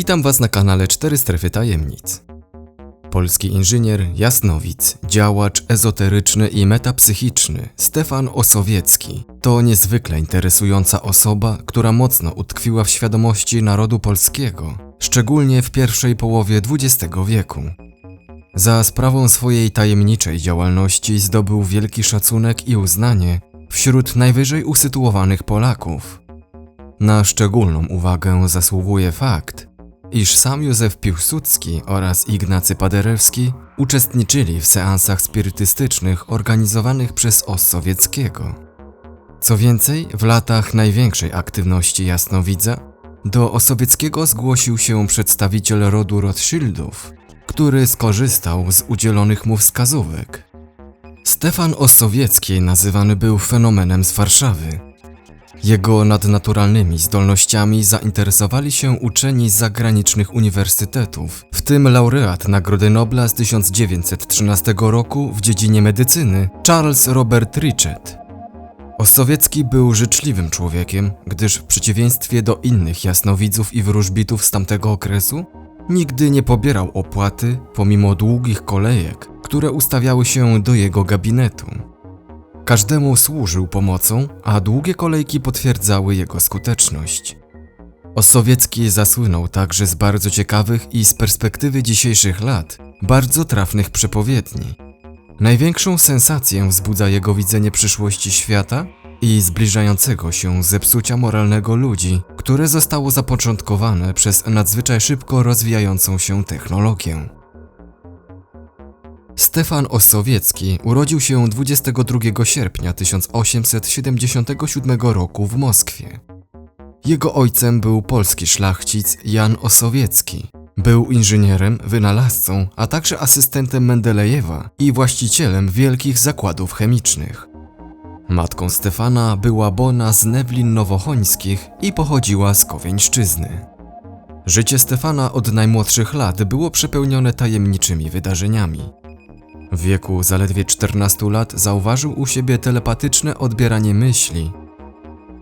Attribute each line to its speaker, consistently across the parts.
Speaker 1: Witam Was na kanale 4 Strefy Tajemnic. Polski inżynier, jasnowic, działacz ezoteryczny i metapsychiczny Stefan Osowiecki to niezwykle interesująca osoba, która mocno utkwiła w świadomości narodu polskiego, szczególnie w pierwszej połowie XX wieku. Za sprawą swojej tajemniczej działalności zdobył wielki szacunek i uznanie wśród najwyżej usytuowanych Polaków. Na szczególną uwagę zasługuje fakt, iż sam Józef Piłsudski oraz Ignacy Paderewski uczestniczyli w seansach spirytystycznych organizowanych przez Ossowieckiego. Co więcej, w latach największej aktywności jasnowidza do Osowieckiego zgłosił się przedstawiciel rodu Rothschildów, który skorzystał z udzielonych mu wskazówek. Stefan Osowiecki nazywany był fenomenem z Warszawy. Jego nadnaturalnymi zdolnościami zainteresowali się uczeni z zagranicznych uniwersytetów, w tym laureat Nagrody Nobla z 1913 roku w dziedzinie medycyny Charles Robert Richet. Osowiecki był życzliwym człowiekiem, gdyż w przeciwieństwie do innych jasnowidzów i wróżbitów z tamtego okresu, nigdy nie pobierał opłaty pomimo długich kolejek, które ustawiały się do jego gabinetu. Każdemu służył pomocą, a długie kolejki potwierdzały jego skuteczność. Osowiecki zasłynął także z bardzo ciekawych i z perspektywy dzisiejszych lat bardzo trafnych przepowiedni. Największą sensację wzbudza jego widzenie przyszłości świata i zbliżającego się zepsucia moralnego ludzi, które zostało zapoczątkowane przez nadzwyczaj szybko rozwijającą się technologię. Stefan Osowiecki urodził się 22 sierpnia 1877 roku w Moskwie. Jego ojcem był polski szlachcic Jan Osowiecki. Był inżynierem, wynalazcą, a także asystentem Mendelejewa i właścicielem wielkich zakładów chemicznych. Matką Stefana była Bona z Newlin Nowochońskich i pochodziła z Kowieńszczyzny. Życie Stefana od najmłodszych lat było przepełnione tajemniczymi wydarzeniami. W wieku zaledwie 14 lat zauważył u siebie telepatyczne odbieranie myśli.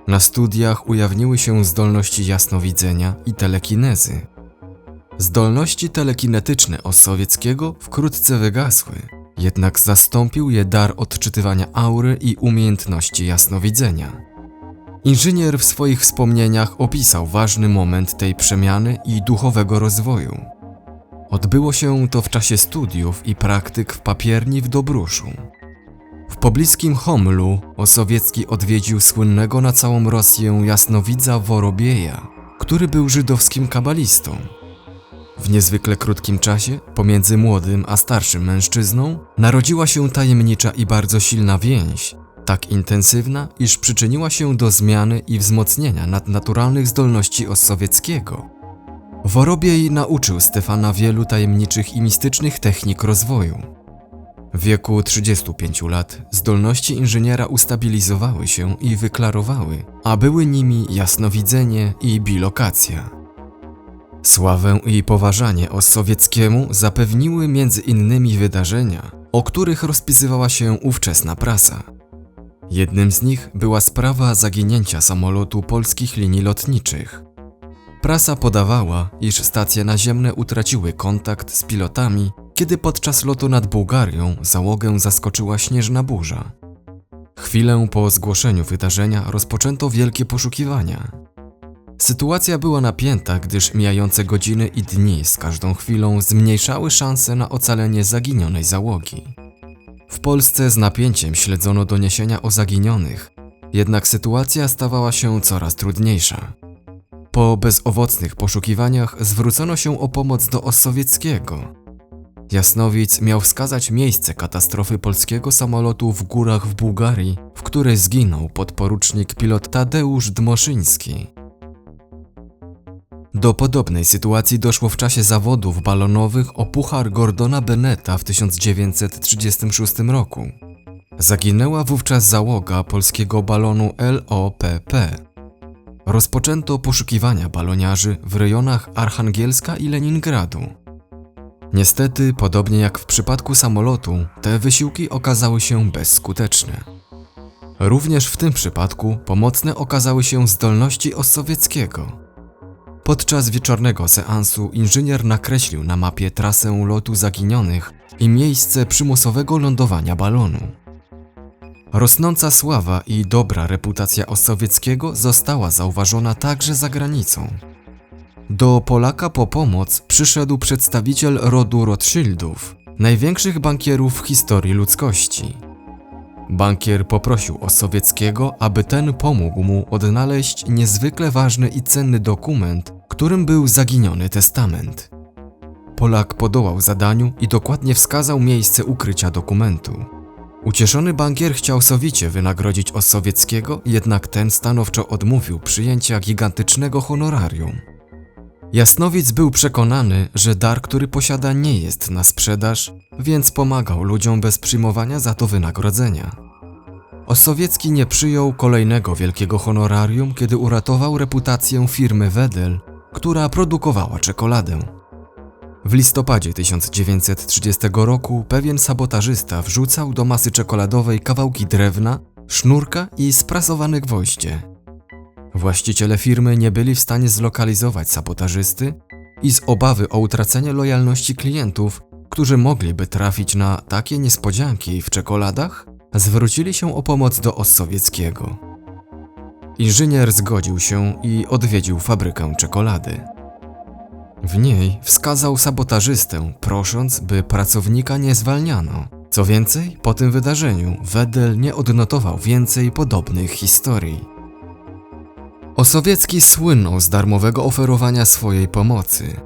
Speaker 1: Na studiach ujawniły się zdolności jasnowidzenia i telekinezy. Zdolności telekinetyczne Osowieckiego wkrótce wygasły, jednak zastąpił je dar odczytywania aury i umiejętności jasnowidzenia. Inżynier w swoich wspomnieniach opisał ważny moment tej przemiany i duchowego rozwoju. Odbyło się to w czasie studiów i praktyk w papierni w Dobruszu. W pobliskim Homlu Osowiecki odwiedził słynnego na całą Rosję jasnowidza Worobieja, który był żydowskim kabalistą. W niezwykle krótkim czasie, pomiędzy młodym a starszym mężczyzną, narodziła się tajemnicza i bardzo silna więź, tak intensywna, iż przyczyniła się do zmiany i wzmocnienia nadnaturalnych zdolności Osowieckiego. Worobiej nauczył Stefana wielu tajemniczych i mistycznych technik rozwoju. W wieku 35 lat zdolności inżyniera ustabilizowały się i wyklarowały, a były nimi jasnowidzenie i bilokacja. Sławę i poważanie Osowieckiemu zapewniły między innymi wydarzenia, o których rozpisywała się ówczesna prasa. Jednym z nich była sprawa zaginięcia samolotu polskich linii lotniczych. Prasa podawała, iż stacje naziemne utraciły kontakt z pilotami, kiedy podczas lotu nad Bułgarią załogę zaskoczyła śnieżna burza. Chwilę po zgłoszeniu wydarzenia rozpoczęto wielkie poszukiwania. Sytuacja była napięta, gdyż mijające godziny i dni z każdą chwilą zmniejszały szanse na ocalenie zaginionej załogi. W Polsce z napięciem śledzono doniesienia o zaginionych, jednak sytuacja stawała się coraz trudniejsza. Po bezowocnych poszukiwaniach zwrócono się o pomoc do Ossowieckiego. Jasnowic miał wskazać miejsce katastrofy polskiego samolotu w górach w Bułgarii, w której zginął podporucznik pilot Tadeusz Dmoszyński. Do podobnej sytuacji doszło w czasie zawodów balonowych o Puchar Gordona Beneta w 1936 roku. Zaginęła wówczas załoga polskiego balonu LOPP. Rozpoczęto poszukiwania baloniarzy w rejonach Archangielska i Leningradu. Niestety, podobnie jak w przypadku samolotu, te wysiłki okazały się bezskuteczne. Również w tym przypadku pomocne okazały się zdolności Ossowieckiego. Podczas wieczornego seansu inżynier nakreślił na mapie trasę lotu zaginionych i miejsce przymusowego lądowania balonu. Rosnąca sława i dobra reputacja Osowieckiego została zauważona także za granicą. Do Polaka po pomoc przyszedł przedstawiciel rodu Rothschildów, największych bankierów w historii ludzkości. Bankier poprosił Osowieckiego, aby ten pomógł mu odnaleźć niezwykle ważny i cenny dokument, którym był zaginiony testament. Polak podołał zadaniu i dokładnie wskazał miejsce ukrycia dokumentu. Ucieszony bankier chciał sowicie wynagrodzić Osowieckiego, jednak ten stanowczo odmówił przyjęcia gigantycznego honorarium. Jasnowic był przekonany, że dar, który posiada, nie jest na sprzedaż, więc pomagał ludziom bez przyjmowania za to wynagrodzenia. Osowiecki nie przyjął kolejnego wielkiego honorarium, kiedy uratował reputację firmy Wedel, która produkowała czekoladę. W listopadzie 1930 roku pewien sabotażysta wrzucał do masy czekoladowej kawałki drewna, sznurka i sprasowane gwoździe. Właściciele firmy nie byli w stanie zlokalizować sabotażysty i z obawy o utracenie lojalności klientów, którzy mogliby trafić na takie niespodzianki w czekoladach, zwrócili się o pomoc do Ossowieckiego. Inżynier zgodził się i odwiedził fabrykę czekolady. W niej wskazał sabotażystę, prosząc, by pracownika nie zwalniano. Co więcej, po tym wydarzeniu Wedel nie odnotował więcej podobnych historii. Osowiecki słynął z darmowego oferowania swojej pomocy.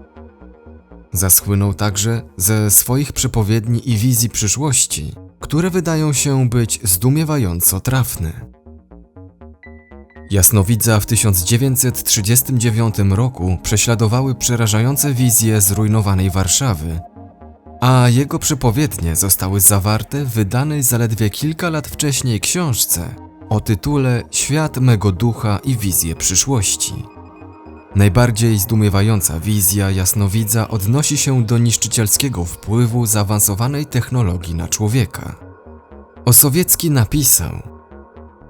Speaker 1: Zasłynął także ze swoich przepowiedni i wizji przyszłości, które wydają się być zdumiewająco trafne. Jasnowidza w 1939 roku prześladowały przerażające wizje zrujnowanej Warszawy, a jego przepowiednie zostały zawarte w wydanej zaledwie kilka lat wcześniej książce o tytule Świat mego ducha i wizje przyszłości. Najbardziej zdumiewająca wizja jasnowidza odnosi się do niszczycielskiego wpływu zaawansowanej technologii na człowieka. Osowiecki napisał,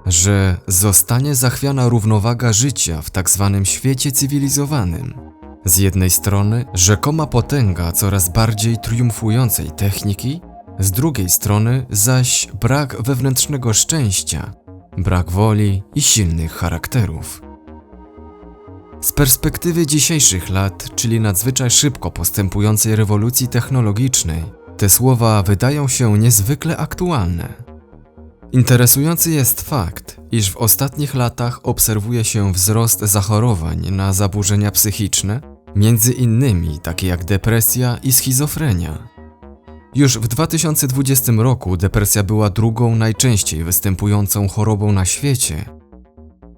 Speaker 1: że zostanie zachwiana równowaga życia w tak zwanym świecie cywilizowanym. Z jednej strony rzekoma potęga coraz bardziej triumfującej techniki, z drugiej strony zaś brak wewnętrznego szczęścia, brak woli i silnych charakterów. Z perspektywy dzisiejszych lat, czyli nadzwyczaj szybko postępującej rewolucji technologicznej, te słowa wydają się niezwykle aktualne. Interesujący jest fakt, iż w ostatnich latach obserwuje się wzrost zachorowań na zaburzenia psychiczne, między innymi takie jak depresja i schizofrenia. Już w 2020 roku depresja była drugą najczęściej występującą chorobą na świecie.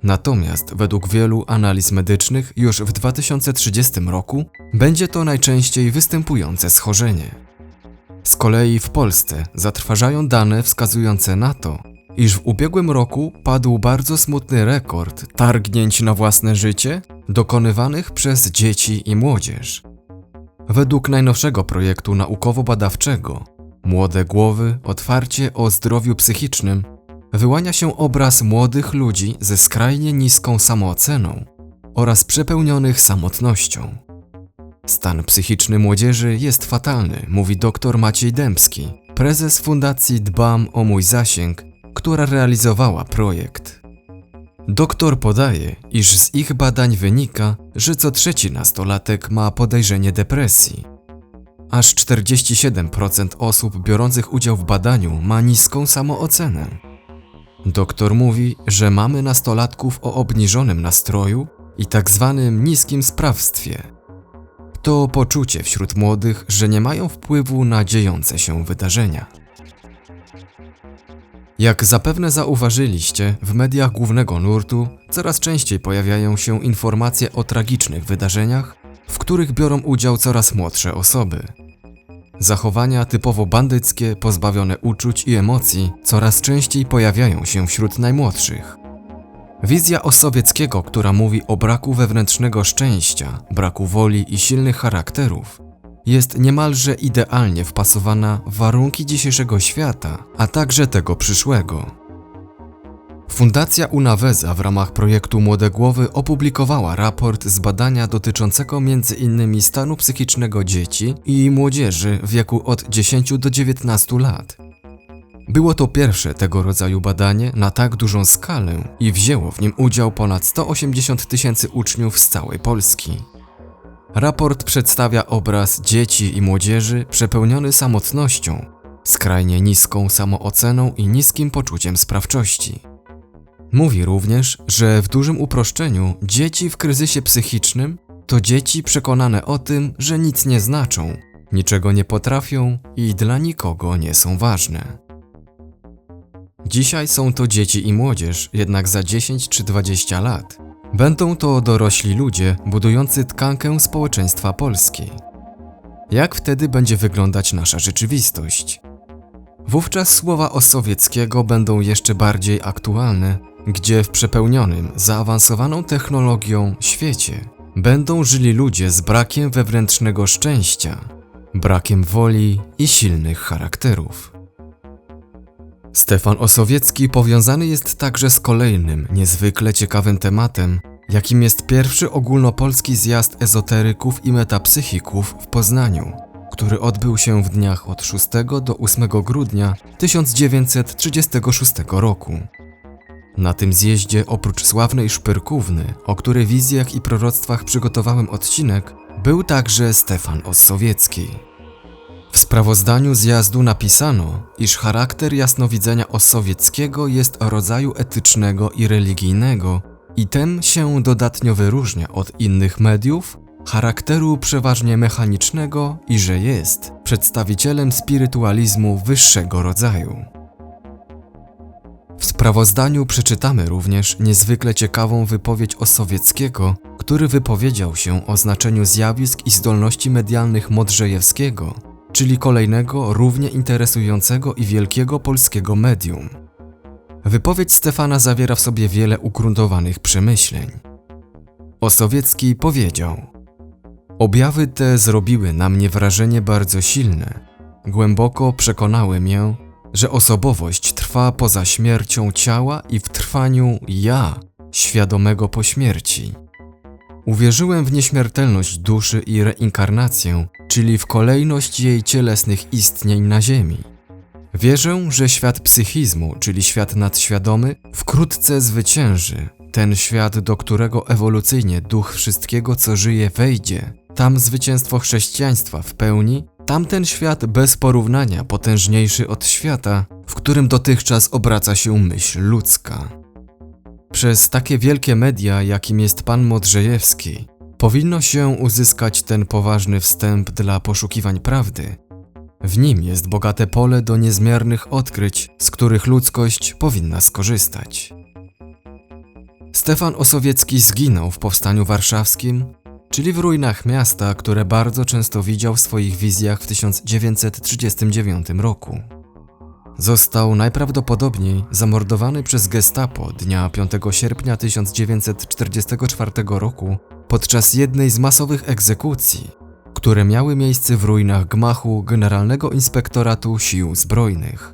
Speaker 1: Natomiast według wielu analiz medycznych już w 2030 roku będzie to najczęściej występujące schorzenie. Z kolei w Polsce zatrważają dane wskazujące na to, iż w ubiegłym roku padł bardzo smutny rekord targnięć na własne życie dokonywanych przez dzieci i młodzież. Według najnowszego projektu naukowo-badawczego Młode Głowy Otwarcie o zdrowiu psychicznym wyłania się obraz młodych ludzi ze skrajnie niską samooceną oraz przepełnionych samotnością. Stan psychiczny młodzieży jest fatalny, mówi dr Maciej Dębski, prezes Fundacji Dbam o mój zasięg, która realizowała projekt. Doktor podaje, iż z ich badań wynika, że co trzeci nastolatek ma podejrzenie depresji. Aż 47% osób biorących udział w badaniu ma niską samoocenę. Doktor mówi, że mamy nastolatków o obniżonym nastroju i tak zwanym niskim sprawstwie, to poczucie wśród młodych, że nie mają wpływu na dziejące się wydarzenia. Jak zapewne zauważyliście, w mediach głównego nurtu coraz częściej pojawiają się informacje o tragicznych wydarzeniach, w których biorą udział coraz młodsze osoby. Zachowania typowo bandyckie, pozbawione uczuć i emocji, coraz częściej pojawiają się wśród najmłodszych. Wizja Osowieckiego, która mówi o braku wewnętrznego szczęścia, braku woli i silnych charakterów, jest niemalże idealnie wpasowana w warunki dzisiejszego świata, a także tego przyszłego. Fundacja Unaweza w ramach projektu Młode Głowy opublikowała raport z badania dotyczącego m.in. stanu psychicznego dzieci i młodzieży w wieku od 10 do 19 lat. Było to pierwsze tego rodzaju badanie na tak dużą skalę i wzięło w nim udział ponad 180 tysięcy uczniów z całej Polski. Raport przedstawia obraz dzieci i młodzieży przepełniony samotnością, skrajnie niską samooceną i niskim poczuciem sprawczości. Mówi również, że w dużym uproszczeniu dzieci w kryzysie psychicznym to dzieci przekonane o tym, że nic nie znaczą, niczego nie potrafią i dla nikogo nie są ważne. Dzisiaj są to dzieci i młodzież, jednak za 10 czy 20 lat będą to dorośli ludzie budujący tkankę społeczeństwa polskiej. Jak wtedy będzie wyglądać nasza rzeczywistość? Wówczas słowa Osowieckiego będą jeszcze bardziej aktualne, gdzie w przepełnionym, zaawansowaną technologią świecie będą żyli ludzie z brakiem wewnętrznego szczęścia, brakiem woli i silnych charakterów. Stefan Osowiecki powiązany jest także z kolejnym, niezwykle ciekawym tematem, jakim jest pierwszy ogólnopolski zjazd ezoteryków i metapsychików w Poznaniu, który odbył się w dniach od 6 do 8 grudnia 1936 roku. Na tym zjeździe oprócz sławnej szpyrkówny, o której wizjach i proroctwach przygotowałem odcinek, był także Stefan Ossowiecki. W sprawozdaniu zjazdu napisano, iż charakter jasnowidzenia Ossowieckiego jest rodzaju etycznego i religijnego i ten się dodatnio wyróżnia od innych mediów, charakteru przeważnie mechanicznego i że jest przedstawicielem spirytualizmu wyższego rodzaju. W sprawozdaniu przeczytamy również niezwykle ciekawą wypowiedź Osowieckiego, który wypowiedział się o znaczeniu zjawisk i zdolności medialnych Modrzejewskiego, czyli kolejnego równie interesującego i wielkiego polskiego medium. Wypowiedź Stefana zawiera w sobie wiele ugruntowanych przemyśleń. Osowiecki powiedział: Objawy te zrobiły na mnie wrażenie bardzo silne. Głęboko przekonały mnie, że osobowość trwa poza śmiercią ciała i w trwaniu ja, świadomego po śmierci. Uwierzyłem w nieśmiertelność duszy i reinkarnację, czyli w kolejność jej cielesnych istnień na Ziemi. Wierzę, że świat psychizmu, czyli świat nadświadomy, wkrótce zwycięży, ten świat, do którego ewolucyjnie duch wszystkiego, co żyje, wejdzie. Tam zwycięstwo chrześcijaństwa w pełni Tamten świat bez porównania potężniejszy od świata, w którym dotychczas obraca się myśl ludzka. Przez takie wielkie media, jakim jest pan Modrzejewski, powinno się uzyskać ten poważny wstęp dla poszukiwań prawdy. W nim jest bogate pole do niezmiernych odkryć, z których ludzkość powinna skorzystać. Stefan Osowiecki zginął w powstaniu warszawskim czyli w ruinach miasta, które bardzo często widział w swoich wizjach w 1939 roku. Został najprawdopodobniej zamordowany przez Gestapo dnia 5 sierpnia 1944 roku podczas jednej z masowych egzekucji, które miały miejsce w ruinach gmachu Generalnego Inspektoratu Sił Zbrojnych.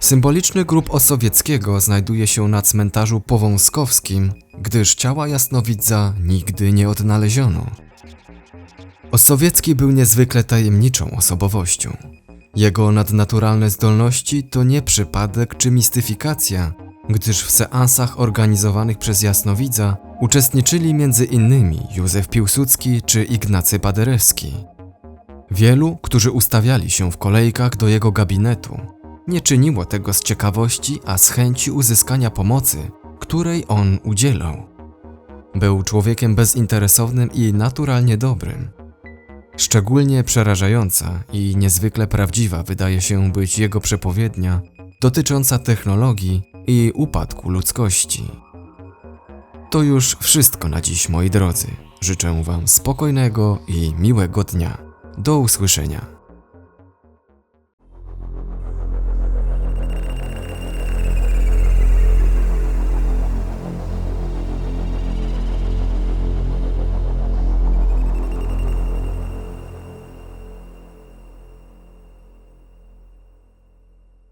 Speaker 1: Symboliczny grób Osowieckiego znajduje się na cmentarzu powązkowskim, gdyż ciała jasnowidza nigdy nie odnaleziono. Osowiecki był niezwykle tajemniczą osobowością. Jego nadnaturalne zdolności to nie przypadek czy mistyfikacja, gdyż w seansach organizowanych przez jasnowidza uczestniczyli m.in. Józef Piłsudski czy Ignacy Paderewski. Wielu, którzy ustawiali się w kolejkach do jego gabinetu, nie czyniło tego z ciekawości, a z chęci uzyskania pomocy, której on udzielał. Był człowiekiem bezinteresownym i naturalnie dobrym. Szczególnie przerażająca i niezwykle prawdziwa wydaje się być jego przepowiednia dotycząca technologii i upadku ludzkości. To już wszystko na dziś, moi drodzy. Życzę Wam spokojnego i miłego dnia. Do usłyszenia.